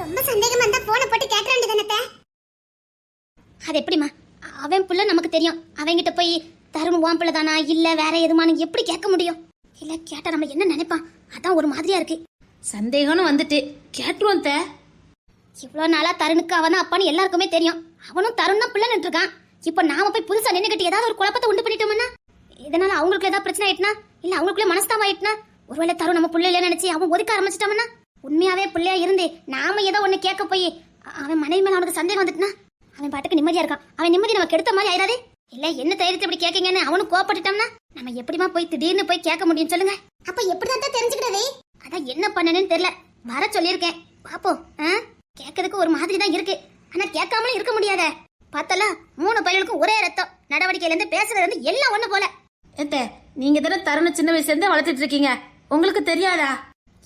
ரொம்ப சந்தேகமா இருந்தா போனை போட்டு கேட்க வேண்டியதானே அது எப்படிம்மா? அவன் புள்ள நமக்கு தெரியும். அவன்கிட்ட போய் தருண் உன் பிள்ளை தானா இல்ல வேற எதுமானு எப்படி கேட்க முடியும்? இல்ல கேட்டா நம்ம என்ன நினைப்பான்? அதான் ஒரு மாதிரியா இருக்கு. சந்தேகம்னு வந்துட்டு. கேட்டுருவோம் தே இவ்வளவு நாளா தருணுக்கு அவன் அப்பான்னு எல்லாருக்குமே தெரியும். அவனும் தருண் தான் பிள்ளை இருக்கான் இப்போ நாம போய் புதுசா நின்னுக்கிட்டு ஏதாவது ஒரு குழப்பத்தை உண்டு பண்ணிட்டோம்னா? இதனால அவங்களுக்கு ஏதாவது பிரச்சனை ஆயிட்டுனா? இல்ல அவங்களுக்குள்ள மனஸ்தாபம் ஆயிட்டுனா? ஒருவேளை தருண் நம்ம பிள்ளை இல்லைன்னு நினைச்சு அவன் ஒதுக்க ஆரம்பிச்சிட்டாமன்னா உண்மையாவே பிள்ளையா இருந்து நாம ஏதோ ஒண்ணு கேட்க போய் அவன் மனைவி மேல அவனுக்கு சந்தேகம் வந்துட்டுனா அவன் பாட்டுக்கு நிம்மதியா இருக்கான். அவன் நிம்மதி நம்ம கெடுத்த மாதிரி ஆயிராதே. இல்ல என்ன தைரியத்தை இப்படி கேட்கீங்கன்னு அவனும் கோவப்பட்டுட்டோம்னா நம்ம எப்படிமா போய் திடீர்னு போய் கேட்க முடியும் சொல்லுங்க. அப்ப எப்படிதான் தெரிஞ்சுக்கிட்டதே? அதான் என்ன பண்ணணும்னு தெரியல. வர சொல்லியிருக்கேன். பாப்போம் ஆ? கேட்கறதுக்கு ஒரு மாதிரி தான் இருக்கு. ஆனா கேட்காமலும் இருக்க முடியாத. பார்த்தல மூணு பையனுக்கும் ஒரே ரத்தம். நடவடிக்கையில இருந்து பேசுறது இருந்து எல்லாம் ஒண்ணு போல. ஏத்தே நீங்க தானே தருண சின்ன வயசுல இருந்தே வளர்த்துட்டு இருக்கீங்க. உங்களுக்கு தெரியாதா?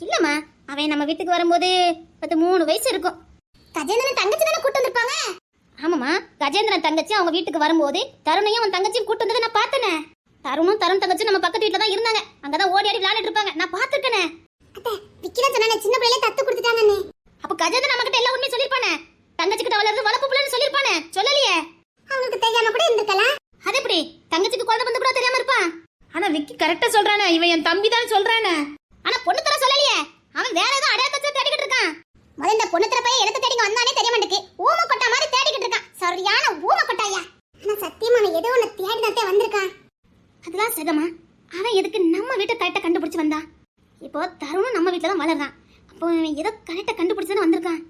இல்லம்மா அவன் நம்ம வீட்டுக்கு வரும்போது பத்து மூணு வயசு இருக்கும். கஜேந்திரன் தங்கச்சி தானே கூட்டு வந்திருப்பாங்க? ஆமாம்மா கஜேந்திரன் தங்கச்சி அவங்க வீட்டுக்கு வரும்போது தருணையும் அவன் தங்கச்சியும் கூட்டு வந்ததை நான் பார்த்தனே. தருணும் தருண் தங்கச்சி நம்ம பக்கத்து வீட்டுல தான் இருந்தாங்க. அங்கதான் ஓடி ஆடி விளையாடிட்டு இருப்பாங்க. நான் பார்த்துருக்கேனே. அத்தை சொன்னானே சின்ன பிள்ளையில தத்து கொடுத்துட்டாங்கன்னு. அப்ப கஜேந்திரன் நம்ம கிட்ட எல்லா உண்மையும் சொல்லிருப்பானே தங்கச்சி கிட்ட வளர்றது வளர்ப்பு பிள்ளைன்னு சொல்லலையே. அவங்களுக்கு தெரியாம கூட இருந்திருக்கலாம் அது எப்படி? தங்கச்சிக்கு குழந்தை வந்து கூட தெரியாம இருப்பான்? ஆனா விக்கி கரெக்டா சொல்றானே இவன் என் தம்பி தான் சொல்றானே. ஆனா பொண்ணு தர அவன் வேற ஏதோ அடையாத தேடிக்கிட்டு இருக்கான். முதல்ல இந்த பொண்ணு பையன் எடுத்து தேடிங்க வந்தானே தெரிய மாட்டேங்குது. ஊம கொட்டா மாதிரி தேடிக்கிட்டு இருக்கான். சரியான ஊம கொட்டாயா ஆனா சத்தியமா அவன் ஏதோ ஒண்ணு தேடினத்தே வந்திருக்கான். அதுதான் சகமா அவன் எதுக்கு நம்ம வீட்டை கரெக்டா கண்டுபிடிச்சு வந்தான் இப்போ தருணும் நம்ம வீட்டுல தான் வளர்றான். அப்போ அவன் ஏதோ கரெக்டா கண்டுபிடிச்சதுன்னு வந்திருக்கான்.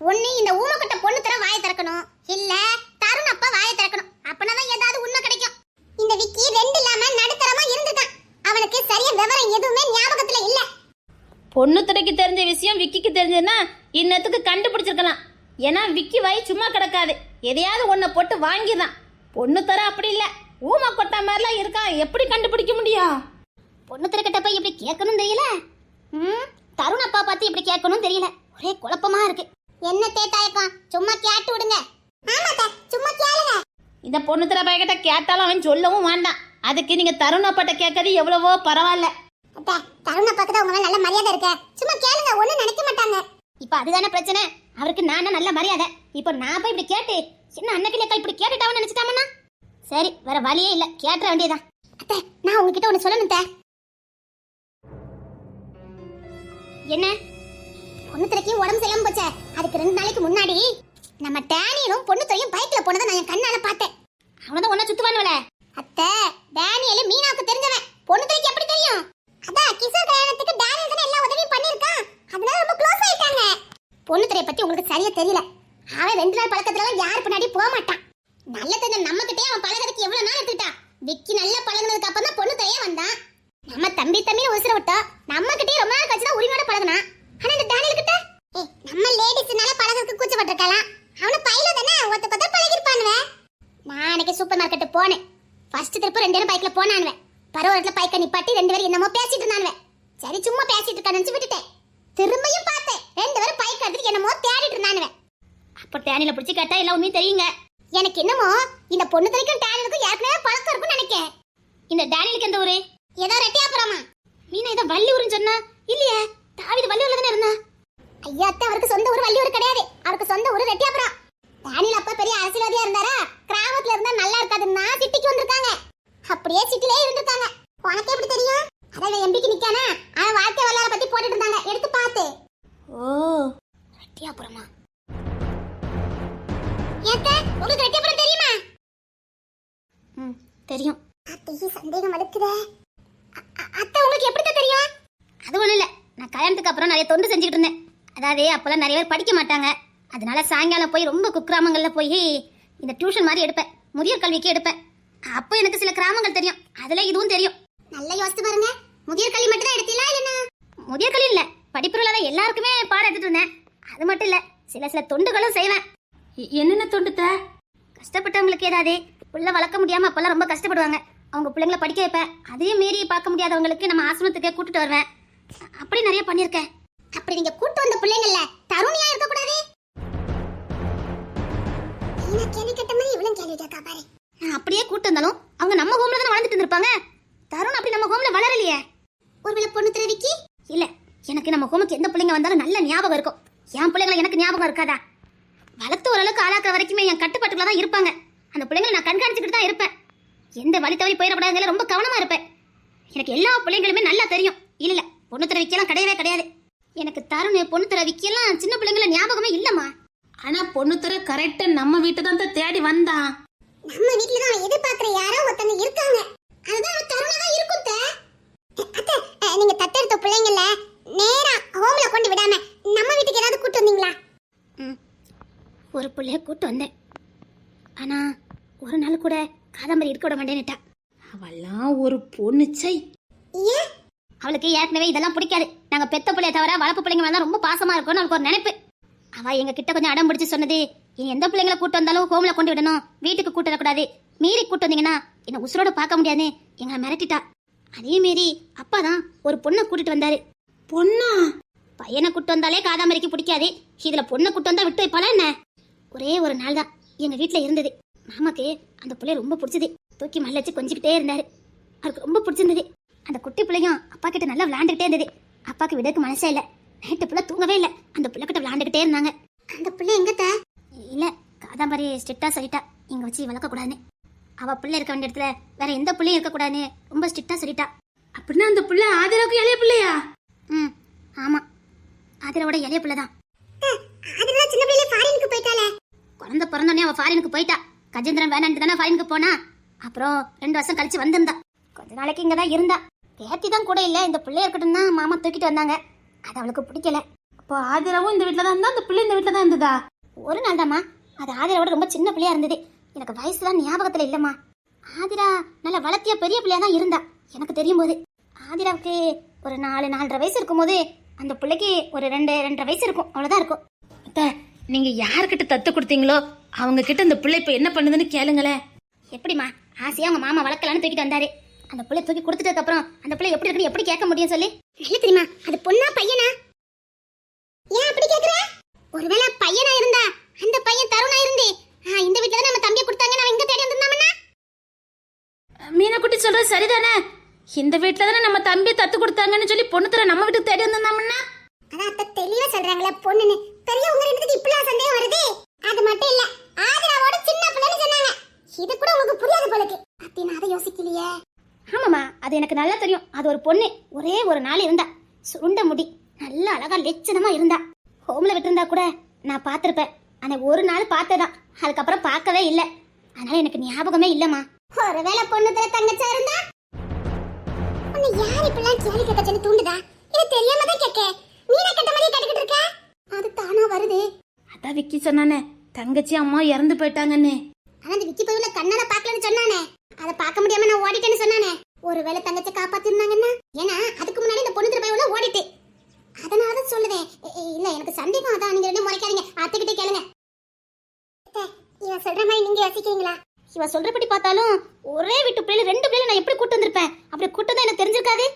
ஒண்ணு இந்த ஊமக்கட்ட பொண்ணு தர வாயை திறக்கணும். இல்ல தருண் அப்பா வாயை திறக்கணும் அப்பனாதான் ஏதாவது உண்மை கிடைக்கும் இந்த விக்கி ரெண்டு இல்லாம நடுத்தரமா இருந்துட்டான் அவனுக்கு சரியா விவரம் எதுவுமே ஞாபகத்துல இல்ல பொண்ணு துறைக்கு தெரிஞ்ச விஷயம் விக்கிக்கு தெரிஞ்சதுன்னா இன்னத்துக்கு கண்டுபிடிச்சிருக்கலாம். ஏன்னா விக்கி வாய் சும்மா கிடக்காது. எதையாவது ஒன்றை போட்டு வாங்கிதான். பொண்ணு தர அப்படி இல்லை. ஊமா கொட்டா மாதிரிலாம் இருக்கான் எப்படி கண்டுபிடிக்க முடியும்? பொண்ணு திறக்கிட்ட போய் இப்படி கேட்கணும் தெரியல? ம்? தருண் அப்பா பார்த்து இப்படி கேட்கணும் தெரியல. ஒரே குழப்பமா இருக்கு. என்ன தேட்டாயக்கம் சும்மா கேட்டு விடுங்க. ஆமாக்கா சும்மா கேளுங்க. இந்த பொண்ணு தர பையன்கிட்ட கேட்டாலும் அவன் சொல்லவும் வேண்டாம் அதுக்கு நீங்க தருணப்பட்ட கேட்கறது எவ்வளவோ பரவாயில்ல. அப்பா தருண பக்கத்துல உங்க மேல நல்ல மரியாதை இருக்க. சும்மா கேளுங்க ஒண்ணும் நினைக்க மாட்டாங்க. இப்ப அதுதானே பிரச்சனை? அவருக்கு நான் நல்ல மரியாதை. இப்போ நான் போய் இப்படி கேட்டு என்ன அன்னைக்கு இப்படி கேட்டுட்டாவன்னு நினைச்சிட்டாமண்ணா? சரி வேற வழியே இல்ல. கேட்டுற வேண்டியதான் அத்தை நான் உங்ககிட்ட ஒண்ணு சொல்லணும். என்ன? பொண்ணு திரைக்கு உடம்பு சரியாம போச்சே. அதுக்கு ரெண்டு நாளைக்கு முன்னாடி நம்ம டேனியலும் பொண்ணு பைக்ல போனதை நான் என் கண்ணால பார்த்தேன். அவனதான் ஒன்ன சுத்துவானுவல அத்தை டேனியல் மீனாவுக்கு தெரிஞ்சவன் பொண்ணு துறைக்கு எப்படி தெரியும் அதான் கிஷோர் கல்யாணத்துக்கு டேனியல் தானே எல்லா உதவியும் பண்ணிருக்கான் அதனால ரொம்ப க்ளோஸ் ஆயிட்டாங்க பொண்ணு துறையை பத்தி உங்களுக்கு சரியா தெரியல அவன் ரெண்டு நாள் பழக்கத்துல எல்லாம் யார் பின்னாடி போக மாட்டான் நல்ல தெரிஞ்ச நம்ம கிட்டே அவன் பழகிறதுக்கு எவ்வளவு நாள் எடுத்துட்டான் விக்கி நல்லா பழகுனதுக்கு அப்புறம் தான் பொண்ணு துறையே வந்தான் நம்ம தம்பி தம்பி உசுர விட்டோம் நம்ம கிட்டே ரொம்ப நாள் கழிச்சு தான் உரிமையோட பழகுனான் ஆனா இந்த டேனியல் கிட்ட ஏய் நம்ம லேடிஸ்னால பழகிறதுக்கு கூச்சப்பட்டிருக்கலாம் அவன பையில தானே ஒத்த கொத்த பழகிருப்பானுவே நான் அன்னைக்கு சூப்பர் மார்க்கெட் போனேன். ஃபர்ஸ்ட் திருப்ப ரெண்டு பேரும் பைக்ல போனானுவே. பரவாயில்ல பைக்க நிப்பாட்டி ரெண்டு பேரும் என்னமோ பேசிட்டு இருந்தானுவே. சரி சும்மா பேசிட்டு இருக்கான்னு விட்டுட்டேன். திரும்பியும் பார்த்தேன். ரெண்டு பேரும் பைக் எடுத்துட்டு என்னமோ தேடிட்டு இருந்தானுவே. அப்போ டேனில பிடிச்சி கேட்டா எல்லாம் உண்மையும் தெரியுங்க. எனக்கு என்னமோ இந்த பொண்ணு தரைக்கும் டேனியலுக்கும் ஏற்கனவே பழக்கம் இருக்கும்னு நினைக்கேன். இந்த டேனியலுக்கு எந்த ஊரு? ஏதோ ரெட்டியாப்புறமா மீனா இதை வள்ளியூர்னு சொன்னா. இல்லையே தாவிது வள்ளியூர்ல தானே இருந்தா? ஐயா அத்தை அவருக்கு சொந்த ஊர் வள்ளியூர் கிடையாது. அவருக்கு சொந்த ஊரு ரெட்டியாபுரம் டேனியல் அப்பா பெரிய அரசியல்வாதியா இருந்தாரா? கிராமத்துல இருந்தா நல்லா இருக்காதுன்னா சிட்டிக்கு வந்திருக்காங்க. அப்படியே சிட்டிலே இருந்திருக்காங்க உனக்கு எப்படி தெரியும்? அதான் எம்பிக்கு நிக்கானா? அவன் வாழ்க்கை வரலாறு பத்தி போட்டுட்டு இருந்தாங்க. எடுத்து பார்த்து ஓ ரெட்டியாபுரமா ஏத்த உங்களுக்கு ரெட்டியாபுரம் தெரியுமா? ம் தெரியும். அத்தையே சந்தேகம் வலுக்குதே அத்தை உங்களுக்கு எப்படி தெரியும்? அது ஒன்றும் இல்ல. நான் கல்யாணத்துக்கு அப்புறம் நிறைய தொண்டு செஞ்சுக்கிட்டு இருந்தேன். அதாவது அப்பெல்லாம் நிறைய பேர் படிக்க மாட்டாங்க. அதனால சாயங்காலம் போய் ரொம்ப குக்கிராமங்கள்ல போய் இந்த டியூஷன் மாதிரி எடுப்பேன். முதியோர் கல்விக்கு எடுப்பேன். அப்போ எனக்கு சில கிராமங்கள் தெரியும். அதுல இதுவும் தெரியும். நல்லா யோசித்து பாருங்க. முதியோர் கல்வி மட்டும் தான் எடுத்தீங்களா இல்லைன்னா முதியோர் கல்வி இல்ல. படிப்புல தான் எல்லாருக்குமே பாடம் எடுத்துட்டு இருந்தேன். அது மட்டும் இல்ல சில சில தொண்டுகளும் செய்வேன். என்னென்ன தொண்டுத்த கஷ்டப்பட்டவங்களுக்கு ஏதாவது புள்ள வளர்க்க முடியாம அப்பெல்லாம் ரொம்ப கஷ்டப்படுவாங்க. அவங்க பிள்ளைங்கள படிக்க வைப்பேன். அதையும் மீறி பார்க்க முடியாதவங்களுக்கு நம்ம ஆசிரமத்துக்கு கூட்டிட்டு வருவேன். அப்படி நிறைய பண்ணியிருக்கேன். அப்படி நீங்க கூட்டு வந்த பிள்ளைங்கள்ல பிள்ளைங்க வந்தாலும் நல்ல ஞாபகம் இருக்கும். என் பிள்ளைங்களை எனக்கு ஞாபகம் இருக்காதா? வளர்த்து ஓரளவுக்கு ஆளாக்குற வரைக்குமே என் கட்டுப்பாட்டுக்குள்ள தான் இருப்பாங்க. அந்த பிள்ளைங்களை நான் கண்காணிச்சுக்கிட்டு தான் இருப்பேன். எந்த வழி தவறி போயிடக்கூடாதுங்கள ரொம்ப கவனமா இருப்பேன். எனக்கு எல்லா பிள்ளைங்களுமே நல்லா தெரியும். இல்ல இல்ல பொண்ணு தர விக்கலாம் கிடையவே கிடையாது. எனக்கு தருண் பொண்ணு தர விக்கலாம் சின்ன பிள்ளைங்கள ஞாபகமே இல்லம்மா. ஆனா பொண்ணு தர கரெக்டா நம்ம வீட்டை தான் தேடி வந்தான் நம்ம வீட்ல தான் எதிர்பார்க்கிற யாரோ ஒருத்தங்க இருக்காங்க. அதுதான் தருணா தான் இருக்கும் அத்தை நீங்க தத்தெடுத்த பிள்ளைங்கள நேரா ஹோம்ல கொண்டு விடாம நம்ம வீட்டுக்கு ஏதாவது கூட்டு வந்தீங்களா. ஒரு பிள்ளைய கூட்டு வந்தேன். ஆனா ஒரு நாள் கூட காதம்பரி இருக்க விட மாட்டேன்னுட்டா. அவெல்லாம் ஒரு பொண்ணு சை ஏன்? அவளுக்கு ஏற்கனவே இதெல்லாம் பிடிக்காது. நாங்க பெத்த பிள்ளைய தவிர வளர்ப்பு பிள்ளைங்க மேல ரொம்ப பாசமா இருக்கும்னு அவளுக்கு ஒரு நினைப்பு. அவ எங்க கிட்ட கொஞ்சம் அடம் பிடிச்சு சொன்னது இனி எந்த பிள்ளைங்களை கூட்டு வந்தாலும் ஹோம்ல கொண்டு விடணும். வீட்டுக்கு கூட்டு வரக்கூடாது. மீறி கூட்டு வந்தீங்கன்னா என்ன உசுரோட பார்க்க முடியாதுன்னு எங்களை மிரட்டிட்டா. அதே மீறி அப்பா தான் ஒரு பொண்ணை கூட்டிட்டு வந்தாரு. பொண்ணா? பையனை கூட்டு வந்தாலே காதாமரிக்கு பிடிக்காது. இதுல பொண்ணை கூட்டு வந்தா விட்டு வைப்பாளா என்ன? ஒரே ஒரு நாள் தான் எங்க வீட்டுல இருந்தது. மாமாக்கு அந்த பிள்ளைய ரொம்ப பிடிச்சது. தூக்கி மல்லச்சு கொஞ்சிக்கிட்டே இருந்தாரு. அவருக்கு ரொம்ப பிடிச்சிருந்தது. அந்த குட்டி பிள்ளையும் அப்பா கிட்ட நல்லா விளையாண்டுக்கிட்டே இருந்தது. அப்பாக்கு விடக்கு மனசே இல்ல. நைட்டு பிள்ளை தூங்கவே இல்ல. அந்த பிள்ளை கிட்ட விளையாண்டுக்கிட்டே இருந்தாங்க. அந்த பிள்ளை எங்க இல்ல காதாம்பரி ஸ்ட்ரிக்டா சொல்லிட்டா. இங்க வச்சு வளர்க்க கூடாதுன்னு. அவ பிள்ளை இருக்க வேண்டிய இடத்துல வேற எந்த பிள்ளையும் இருக்க கூடாதுன்னு ரொம்ப ஸ்ட்ரிக்டா சொல்லிட்டா. அப்படின்னா அந்த பிள்ளை ஆதரவுக்கு இளைய பிள்ளையா? ம் ஆமா. ஆதிராவோட இளைய பிள்ளை தான் அதெல்லாம் சின்ன பிள்ளைல ஃபாரினுக்கு போயிட்டாலே குழந்தை பிறந்தோடனே அவ ஃபாரினுக்கு போயிட்டா. கஜேந்திரன் வேணான்ட்டு தானே ஃபாரினுக்கு போனா. அப்புறம் ரெண்டு வருஷம் கழிச்சு வந்திருந்தா. கொஞ்ச நாளைக்கு இங்க தான் இருந்தா. பேத்தி தான் கூட இல்ல இந்த பிள்ளை இருக்கட்டும் தான் மாமா தூக்கிட்டு வந்தாங்க. அது அவளுக்கு பிடிக்கல. அப்போ ஆதிராவும் இந்த வீட்டுல தான் இருந்தா அந்த பிள்ளை இந்த வீட்டுல தான் இருந்ததா? ஒரு நாள் தாம்மா அது ஆதிராவோட ரொம்ப சின்ன பிள்ளையா இருந்தது. எனக்கு வயசுலாம் ஞாபகத்துல இல்லம்மா. ஆதிரா நல்ல வளர்த்திய பெரிய பிள்ளையா தான் இருந்தா. எனக்கு தெரியும் போது ஆதிராவுக்கு ஒரு நாலு நாலரை வயசு இருக்கும்போது அந்த பிள்ளைக்கு ஒரு ரெண்டு ரெண்டரை வயசு இருக்கும். அவ்வளோதான் இருக்கும். அத்தை, நீங்கள் யார்கிட்ட தத்து கொடுத்தீங்களோ அவங்க கிட்ட இந்த பிள்ளை இப்போ என்ன பண்ணுதுன்னு கேளுங்களேன். எப்படிம்மா? ஆசையாக அவங்க மாமா வளர்க்கலான்னு தூக்கிட்டு வந்தாரு. அந்த பிள்ளை தூக்கி கொடுத்துட்டதுக்கப்புறம் அந்த பிள்ளை எப்படி இருக்குன்னு எப்படி கேட்க முடியும் சொல்லி. இல்லை தெரியுமா? அது பொண்ணா பையனா? ஏன் அப்படி கேட்குற ஒருவேளை பையனா இருந்தா அந்த பையன் தருணா இருந்தே ஆ, இந்த வீட்டில் தான் நம்ம தம்பியை கொடுத்தாங்க நான் இங்கே தேடி வந்திருந்தாமண்ணா? மீனா குட்டி சொல்கிறது சரிதானே? இந்த வீட்டுல தானே நம்ம தம்பி தத்து கொடுத்தாங்கன்னு சொல்லி பொண்ணு தர நம்ம வீட்டுக்கு தேடி வந்திருந்தாமன்னா அதான் அத்தை தெளிவா சொல்றாங்களே பொண்ணுன்னு. பெரியவங்க ரெண்டுத்துக்கு இப்படிலாம் சந்தேகம் வருது? அது மட்டும் இல்ல ஆதிராவோட சின்ன பிள்ளைன்னு சொன்னாங்க. இது கூட உங்களுக்கு புரியாது போலக்கு. அப்படி நான் அதை யோசிக்கலையே. ஆமாம்மா அது எனக்கு நல்லா தெரியும். அது ஒரு பொண்ணு. ஒரே ஒரு நாள் இருந்தா. சுருண்ட முடி. நல்ல அழகா லட்சணமா இருந்தா. ஹோம்ல விட்டிருந்தா கூட நான் பார்த்திருப்பேன். ஆனா ஒரு நாள் பார்த்ததான். அதுக்கப்புறம் பார்க்கவே இல்லை. அதனால எனக்கு ஞாபகமே இல்லம்மா. ஒருவேளை பொண்ணு தங்கச்சா இருந்தா? உன்னை யார் இப்பெல்லாம் கேள்வி கேட்க சொல்லி தூண்டுதா? இது தெரியாம தான் கேட்க நீனா கேட்ட மாதிரியே கேட்டுக்கிட்டு இருக்க? அது தானா வருது. அதான் விக்கி சொன்னானே. தங்கச்சி அம்மா இறந்து போயிட்டாங்கன்னு. ஆனா அந்த விக்கி பையில கண்ணால பாக்கலன்னு சொன்னானே. அதை பார்க்க முடியாம நான் ஓடிட்டேன்னு சொன்னானே. ஒருவேளை தங்கச்சி காப்பாத்திருந்தாங்கன்னா ஏன்னா அதுக்கு முன்னாடி இந்த பொண்ணு திரும்ப ஓடிட்டு அதனால தான் சொல்லுவேன் இ- இ- இல்ல எனக்கு சந்தேகம் அதான் நீங்க ரெண்டும் முறைக்காதீங்க அத்தைக்கிட்டே கேளுங்க அத்தை, இவன் சொல்ற மாதிரி நீங்க யோசிக்கிறீங்களா இவ சொல்றபடி பார்த்தாலும் ஒரே வீட்டு பிள்ளைல ரெண்டு பிள்ளைல நான் எப்படி கூட்டு வந்திருப்பேன் அப்படி கூட்டு தான் எனக்கு தெரிஞ்சிருக்காது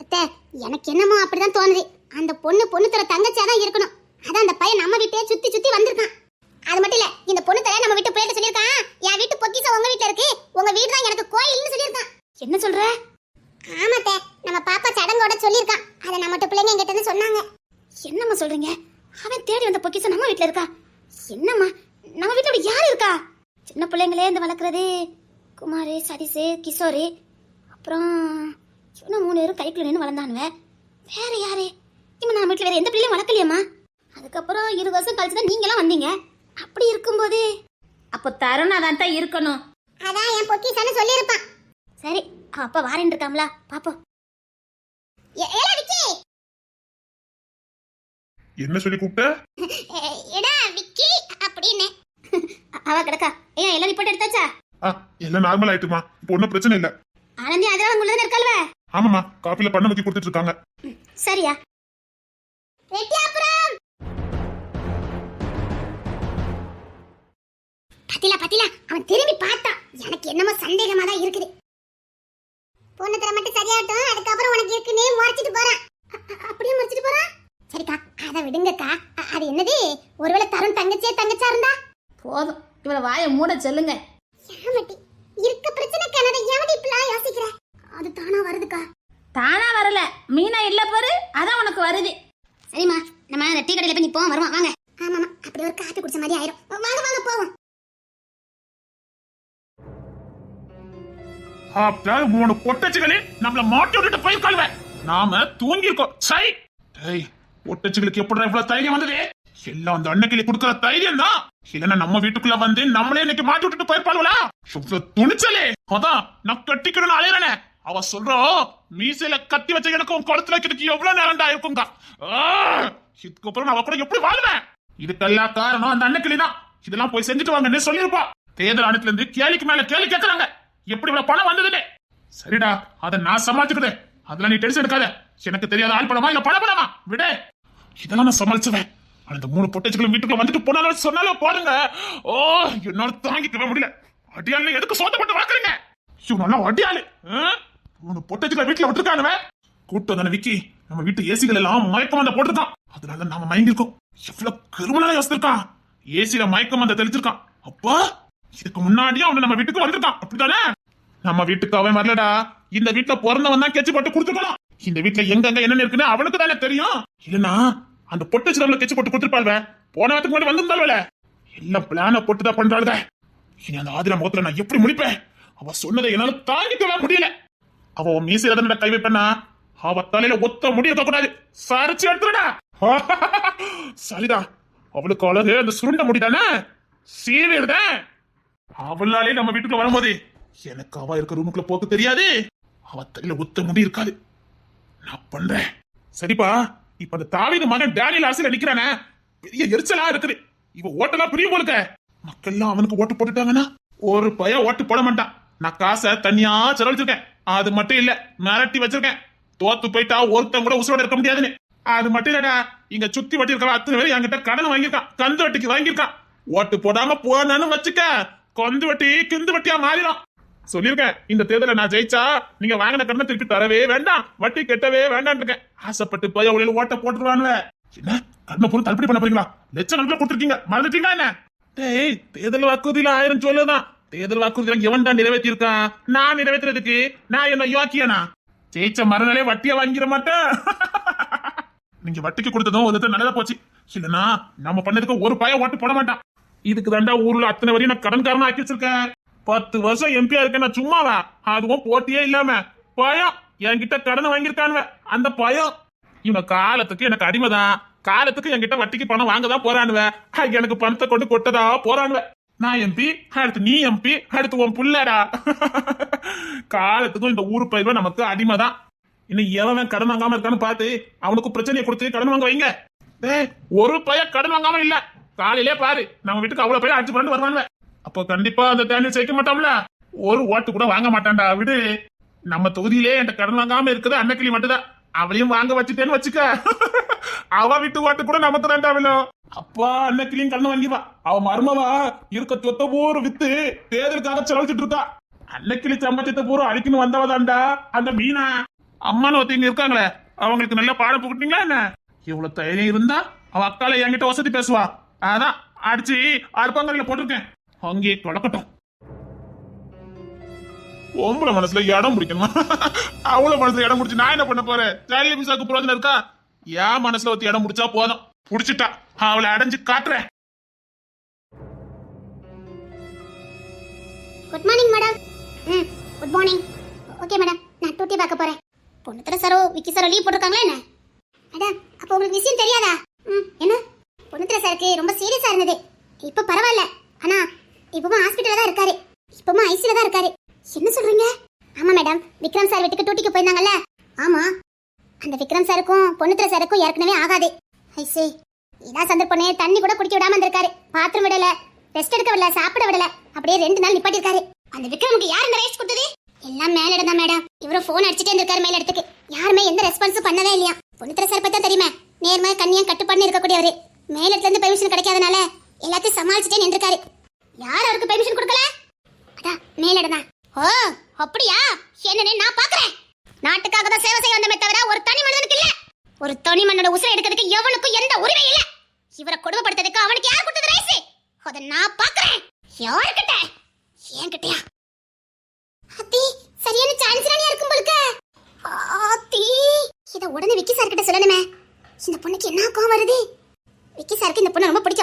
அத்தை எனக்கு என்னமோ அப்படிதான் தோணுது அந்த பொண்ணு பொண்ணு தர தங்கச்சியா தான் இருக்கணும் அதான் அந்த பையன் நம்ம வீட்டையே சுத்தி சுத்தி வந்திருக்கான் அது மட்டும் இல்ல இந்த பொண்ணு தர நம்ம வீட்டு போயிட்டு சொல்லியிருக்கான் என் வீட்டு பொக்கிசம் உங்க வீட்ல இருக்கு உங்க வீடு தான் எனக்கு கோயில்னு சொல்லியிருக்கான். என்ன சொல்ற? ஆமாத்தே நம்ம பாப்பா சடங்கோட சொல்லியிருக்கான். அதை நம்ம பிள்ளைங்க எங்கிட்ட இருந்து சொன்னாங்க. என்னம்மா சொல்றீங்க? அவன் தேடி வந்த பொக்கிஷம் நம்ம வீட்ல இருக்கா? என்னம்மா நம்ம வீட்ல யார் இருக்கா? சின்ன பிள்ளைங்களே இந்த வளர்க்குறது. குமார் சதீஷ் கிஷோர். அப்புறம் இன்னும் மூணு பேரும் கைக்குள்ள நின்று வளர்ந்தானுவ. வேற யாரு? இவன் நம்ம வீட்டில் வேற எந்த பிள்ளையும் வளர்க்கலையம்மா? அதுக்கப்புறம் இருபது வருஷம் கழிச்சு தான் நீங்களாம் வந்தீங்க. அப்படி இருக்கும்போது அப்போ தருணா தான் தான் இருக்கணும். அதான் என் பொக்கிசன்னு சொல்லியிருப்பான். சரி அப்பா வாரேன் இருக்காங்களா பாப்போம். என்ன சொல்லி கூப்பிட்ட? ஏடா விக்கி அப்படின்னு. அவ கிடக்கா. ஏன் எல்லாம் ரிப்போர்ட் எடுத்தாச்சா? ஆ எல்லாம் நார்மல் ஆயிட்டுமா. இப்போ ஒன்றும் பிரச்சனை இல்ல. ஆனந்தி அதெல்லாம் உங்களுதான் இருக்கல்வ ஆமாம்மா காப்பில பண்ண வைக்க கொடுத்துட்டு இருக்காங்க. சரியா. பத்திலா பத்திலா. அவன் திரும்பி பார்த்தான். எனக்கு என்னமோ சந்தேகமா தான் இருக்குது. பொண்ணு தர மட்டும் சரியாகட்டும் அதுக்கப்புறம் உனக்கு இருக்குன்னு முறைச்சிட்டு போறான். அப்படியே முறைச்சிட்டு போறான்? சரிக்கா அதை விடுங்கக்கா. அது என்னது? ஒருவேளை தருண் தங்கச்சியே தங்கச்சா இருந்தா? போதும். இவளை வாயை மூட சொல்லுங்க. யாமட்டி இருக்க பிரச்சனைக்கு அதை யாமட்டி இப்பெல்லாம் யோசிக்கிற? அது தானா வருதுக்கா? தானா வரல. மீனா இல்ல பாரு அதான் உனக்கு வருது. சரிம்மா நம்ம அந்த டீ கடையில போய் நிப்போம் வருவான் வாங்க. ஆமாமா அப்படி ஒரு காப்பி குடிச்ச மாதிரி ஆயிரும். அப்படி மூணு பொட்டச்சுகளே நம்மள மாட்டி விட்டுட்டு போயிருக்காங்க நாம தூங்கிருக்கோம் சை! டேய் பொட்டச்சுகளுக்கு எப்படி இவ்வளவு தைரியம் வந்தது? எல்லாம் அந்த அண்ணக்கிளி கொடுக்கிற தைரியம் தான். இல்லைன்னா நம்ம வீட்டுக்குள்ள வந்து நம்மளே இன்னைக்கு மாட்டி விட்டுட்டு போயிருப்பாளுவலா இவ்வளவு துணிச்சலே! அதான் நான் கட்டிக்கணும்னு அலையிறனே. அவ சொல்றோம் மீசையில கத்தி வச்ச எனக்கும் குளத்துல வைக்கிறதுக்கு எவ்வளவு நேரம்டா இருக்குங்க. ஆ, இதுக்கப்புறம் நான் அவ கூட எப்படி வாழ்வேன்? இதுக்கெல்லாம் காரணம் அந்த அண்ணக்கிளி தான். இதெல்லாம் போய் செஞ்சுட்டு வாங்கன்னு சொல்லியிருப்பா. தேர்தல் ஆணையத்துல இருந்து கேலிக்கு மேல கேலி கேட்கறாங்க எப்படி இவ்வளவு பணம் வந்ததுன்னு? சரிடா அதை நான் சமாளிச்சுக்கிறேன். அதெல்லாம் நீ டென்ஷன் எடுக்காத. எனக்கு தெரியாத ஆள் பணமா இல்ல பண பணமா? விடு. இதெல்லாம் நான் சமாளிச்சுவேன். அந்த மூணு பொட்டச்சுகளும் வீட்டுக்குள்ள வந்துட்டு போனாலும் சொன்னாலும் போடுங்க ஓ என்னால தாங்கிக்கவே முடியல. அடியாள் எதுக்கு சோத்த வளர்க்குறீங்க? இவன் நல்லா அடியாளு. மூணு பொட்டச்சுகளை வீட்டுல விட்டுருக்கானுவ. கூட்டம் தானே விக்கி நம்ம வீட்டு ஏசிகள் எல்லாம் மயக்க மந்த போட்டிருக்கான். அதனால நாம மயங்கிருக்கோம் எவ்வளவு கருமலான யோசிச்சிருக்கான். ஏசியில மயக்க மந்த தெளிச்சிருக்கான். அப்பா! இதுக்கு முன்னாடியே அவன் நம்ம வீட்டுக்கு வந்திருக்கான் அப்படித்தானே? நம்ம வீட்டுக்கு அவன் வரலடா. இந்த வீட்டுல பிறந்தவன் தான் கெச்சு போட்டு கொடுத்துக்கலாம் இந்த வீட்டுல எங்கெங்க என்னென்ன இருக்குன்னு அவனுக்கு தானே தெரியும். இல்லனா அந்த பொட்டு சிலவுல கெச்சு போட்டு கொடுத்துருப்பாள்வ. போன வாரத்துக்கு முன்னாடி வந்திருந்தாள்வல எல்லாம் பிளான போட்டு தான் பண்றாளுக இனி அந்த ஆதிர முகத்துல நான் எப்படி முடிப்பேன் அவ சொன்னதை என்னால தாங்கிக்கவே முடியல. அவ உன் மீசையில கை வைப்பேன்னா அவ தலையில ஒத்த முடிய கூடாது. சரிச்சு எடுத்துடா சரிதா அவளுக்கு அழகு அந்த சுருண்ட முடிதானே சீவிடுதான் அவளாலே நம்ம வீட்டுக்கு வரும்போது எனக்கு அவ இருக்க ரூமுக்குள்ள போக்கு தெரியாது. அவ தலையில ஒத்த முடி இருக்காது. நான் பண்றேன். சரிப்பா இப்ப அந்த தாவீது மகன் டேனியல் அரசியல நிக்கிறானே. பெரிய எரிச்சலா இருக்குது. இவ ஓட்டெல்லாம் பிரியும் போலுக்க. மக்கள்லாம் அவனுக்கு ஓட்டு போட்டுட்டாங்கன்னா ஒரு பையன் ஓட்டு போட மாட்டான். நான் காசை தனியா செலவழிச்சிருக்கேன். அது மட்டும் இல்ல மிரட்டி வச்சிருக்கேன். தோத்து போயிட்டா ஒருத்தன் கூட உசுரோட இருக்க முடியாதுன்னு. அது மட்டும் இல்லடா இங்க சுத்தி வட்டி இருக்க அத்தனை பேர் என்கிட்ட கடன் வாங்கியிருக்கான். கந்து வட்டிக்கு வாங்கியிருக்கான். ஓட்டு போடாம போனான்னு வச்சுக்க. கொந்து வட்டி கிந்து வட்டியா மாறிடும். சொல்லியிருக்கேன் இந்த தேர்தலை நான் ஜெயிச்சா நீங்க வாங்கின கடனை திருப்பி தரவே வேண்டாம். வட்டி கெட்டவே வேண்டாம் இருக்கேன். ஆசைப்பட்டு போய் அவளையில ஓட்ட போட்டுருவானுல என்ன? கடனை பொருள் தள்ளுபடி பண்ண போறீங்களா? லட்சம் கணக்கில் கொடுத்துருக்கீங்க. மறந்துட்டீங்களா என்ன? டேய் தேர்தல் வாக்குறுதியில ஆயிரம் சொல்லுதான் தேர்தல் வாக்குறுதியில எவன் தான் நிறைவேற்றிருக்கான் நான் நிறைவேற்றுறதுக்கு நான் என்ன யோக்கியனா? ஜெயிச்ச மறுநாளே வட்டியை வாங்கிட மாட்டேன். நீங்க வட்டிக்கு கொடுத்ததும் ஒரு நல்லதா போச்சு. இல்லைன்னா நம்ம பண்ணதுக்கு ஒரு பையன் ஓட்டு போட மாட்டான். இதுக்கு தாண்டா ஊர்ல அத்தனை வரையும் நான் கடன்காரன் ஆக்கி வச்சிருக்கேன். பத்து வருஷம் எம்பியா இருக்கேன் நான் சும்மாவா? அதுவும் போட்டியே இல்லாம. பயம். என்கிட்ட கடனை வாங்கியிருக்கானுவ. அந்த பயம். இவன் காலத்துக்கு எனக்கு அடிமைதான். காலத்துக்கு என்கிட்ட வட்டிக்கு பணம் வாங்க தான் போறானுவ எனக்கு பணத்தை கொண்டு கொட்டதா போறானுவ. நான் எம்பி அடுத்து நீ எம்பி அடுத்து உன் புள்ளடா. காலத்துக்கும் இந்த ஊரு பயிர்வ நமக்கு அடிமைதான். இன்னும் எவன் கடன் வாங்காம இருக்கான்னு பார்த்து அவனுக்கு பிரச்சனையை கொடுத்து கடன் வாங்க வைங்க. ஒரு பைய கடன் வாங்காம இல்லை. காலையிலே பாரு. நம்ம வீட்டுக்கு அவ்வளவு பையன் அடிச்சு பண்ணிட்டு வருவானுவ அப்போ கண்டிப்பா அந்த டேனியல் ஜெயிக்க மாட்டோம்ல? ஒரு ஓட்டு கூட வாங்க மாட்டான்டா விடு. நம்ம தொகுதியிலே என்கிட்ட கடன் வாங்காம இருக்குது அன்னக்கிளி மட்டும்தான். அவளையும் வாங்க வச்சுட்டேன்னு வச்சுக்க. அவ வீட்டு ஓட்டு கூட நமக்கு தான்டா விழும் அப்பா அன்னக்கிளியும் கடன் வாங்கிவா அவ மருமவா இருக்க சொத்த ஊர் வித்து தேர்தலுக்காக செலவழிச்சிட்டு இருக்கா. அன்னக்கிளி சம்பளத்தை பூரா அடிக்கணும் வந்தவதாண்டா அந்த மீனா. அம்மான்னு ஒருத்தவங்க இருக்காங்களே அவங்களுக்கு நல்லா பாடம் புகட்டிங்களா என்ன? இவ்வளவு தைரியம் இருந்தா அவ அக்கால என்கிட்ட வசதி பேசுவா. அதான் அடிச்சு அடுப்பாங்கல்ல போட்டிருக்கேன். அங்கே தொடக்கட்டும் பொம்பளை மனசுல இடம் பிடிக்கணுமா? அவ்வளவு மனசுல இடம் பிடிச்சி நான் என்ன பண்ண போறேன்? ஜாலியா மிஸ்ஸாக்கு புரோஜனம் இருக்கா? என் மனசுல ஒருத்தி இடம் பிடிச்சா போதும். புடிச்சிட்டா. அவளை அடைஞ்சு காட்டுறேன். Good morning madam hmm good morning okay madam நான் டூட்டி பார்க்க போறேன். பொண்ணுத்தர சரோ விக்கி சரோ லீவ் போட்டிருக்காங்களா என்ன? மேடம் அப்போ உங்களுக்கு விஷயம் தெரியாதா? ம் என்ன? பொண்ணுத்திர சாருக்கு ரொம்ப சீரியஸா இருந்தது. இப்போ பரவாயில்ல. ஆனா இப்பவும் ஹாஸ்பிட்டல்ல தான் இருக்காரு. இப்பவும் ஐசில தான் இருக்காரு. என்ன சொல்றீங்க? ஆமா மேடம் விக்ரம் சார் வீட்டுக்கு டூட்டிக்கு போயிருந்தாங்கல்ல? ஆமா. அந்த விக்ரம் சாருக்கும் பொண்ணுத்திர சாருக்கும் ஏற்கனவே ஆகாது. ஐசே இதான் சந்தர்ப்பனே தண்ணி கூட குடிக்க விடாம இருந்திருக்காரு. பாத்ரூம் விடல ரெஸ்ட் எடுக்க விடல சாப்பிட விடல. அப்படியே ரெண்டு நாள் நிப்பாட்டிருக்காரு அந்த விக்ரமுக்கு யார் இந்த ரைஸ் கொடுத்தது? எல்லாம் மேல இடம் மேடம் இவரும் போன் அடிச்சுட்டே இருந்திருக்காரு மேல இடத்துக்கு. யாருமே எந்த ரெஸ்பான்ஸும் பண்ணவே இல்லையா? பொண்ணுத்திர சார் பத்தா தெரியுமா. நேர்மையா கண்ணியம் கட்டுப்பாடு இருக்கக்கூடியவரு. மேல இருந்து பெர்மிஷன் கிடைக்காதனால எல்லாத்தையும் சமாளிச்சுட்டே நின்றுக்காரு யார் அவருக்கு பெர்மிஷன் கொடுக்கல? அடா மேல தான் ஓ அப்படியா? என்னன்னு நான் பாக்குறேன் நாட்டுக்காக தான் சேவை செய்ய வந்தமே தவிர ஒரு தனி மனிதனுக்கு இல்ல. ஒரு தனி மன்னோட உசுரை எடுக்கிறதுக்கு எவனுக்கும் எந்த உரிமை இல்ல. இவரை கொடுமைப்படுத்துறதுக்கு அவனுக்கு யார் கொடுத்தது ரைஸ்? அதை நான் பாக்குறேன் யாருக்கிட்ட என்கிட்டயா? அத்தி சரியான சான்ஸ் ராணியா இருக்கும் போலுக்க. ஆத்தி இதை உடனே விக்கி சார் கிட்ட சொல்லணுமே. இந்த பொண்ணுக்கு என்ன கோவம் வருது? சாருக்கு இந்த பொண்ணு ரொம்ப பிடிச்ச